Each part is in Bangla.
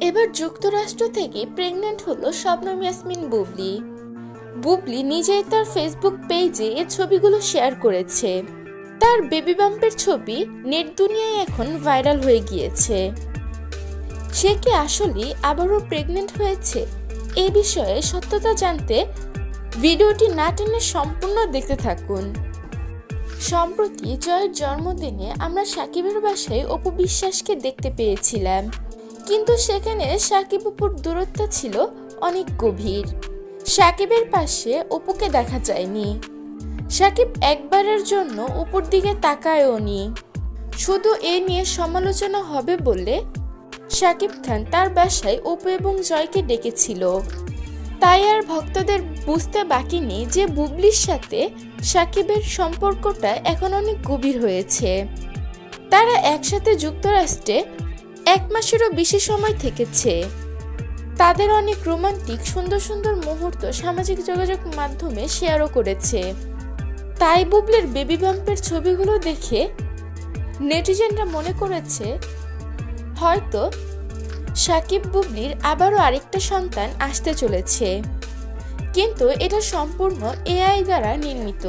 এবার যুক্তরাষ্ট্র থেকে প্রেগনেন্ট হলো শবনম ইয়াসমিন বুবলি। বুবলি নিজেই তার ফেসবুক পেজে এ ছবিগুলো শেয়ার করেছে। তার বেবি বাম্পের ছবি নেট দুনিয়ায় এখন ভাইরাল হয়ে গিয়েছে। সে কি আসলেই আবারও প্রেগনেন্ট হয়েছে? এ বিষয়ে সত্যতা জানতে ভিডিওটি না টেনে সম্পূর্ণ দেখতে থাকুন। সম্প্রতি জয়ের জন্মদিনে আমরা সাকিবের বাসায় অপু বিশ্বাসকে দেখতে পেয়েছিলাম। কিন্তু সেখানে সাকিব অপুর দূরত্ব ছিল অনেক গভীর। সাকিবের পাশে অপুকে দেখা যায়নি। সাকিব একবারের জন্য উপর দিকে তাকায়ও নি শুধু এ নিয়ে সমালোচনা হবে বলে সাকিব খান তার বাসায় অপু এবং জয়কে ডেকেছিল। তাই আর ভক্তদের বুঝতে বাকি নেই যে বুবলির সাথে সাকিবের সম্পর্কটা এখন অনেক গভীর হয়েছে। তারা একসাথে যুক্তরাষ্ট্রে এক মাসেরও বেশি সময় থেকেছে। তাদের অনেক রোমান্টিক, সুন্দর সুন্দর মুহূর্ত সামাজিক যোগাযোগ মাধ্যমে শেয়ারও করেছে। তাই বুবলির বেবি বাম্পের ছবিগুলো দেখে নেটিজেনরা মনে করেছে, হয়তো সাকিব বুবলির আবারও আরেকটা সন্তান আসতে চলেছে। কিন্তু এটা সম্পূর্ণ এআই দ্বারা নির্মিত।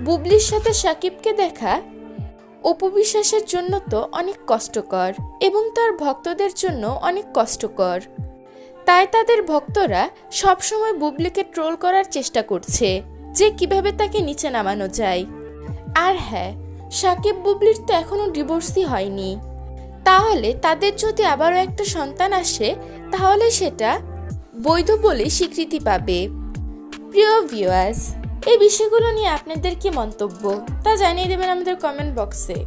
বুবলির সাথে সাকিবকে দেখা উপবিশ্বাসের জন্য তো অনেক কষ্টকর এবং তার ভক্তদের জন্য অনেক কষ্টকর। তাই তাদের ভক্তরা সবসময় বুবলিকে ট্রোল করার চেষ্টা করছে যে কীভাবে তাকে নিচে নামানো যায়। আর হ্যাঁ সাকিব বুবলির তো এখনও ডিভোর্সই হয়নি। তাহলে তাদের যদি আবারও একটা সন্তান আসে, তাহলে সেটা বৈধ বলে স্বীকৃতি পাবে। প্রিয় ভিউয়ার্স এই বিষয়গুলো নিয়ে আপনাদের কি মন্তব্য তা জানিয়ে দেবেন আমাদের কমেন্ট বক্সে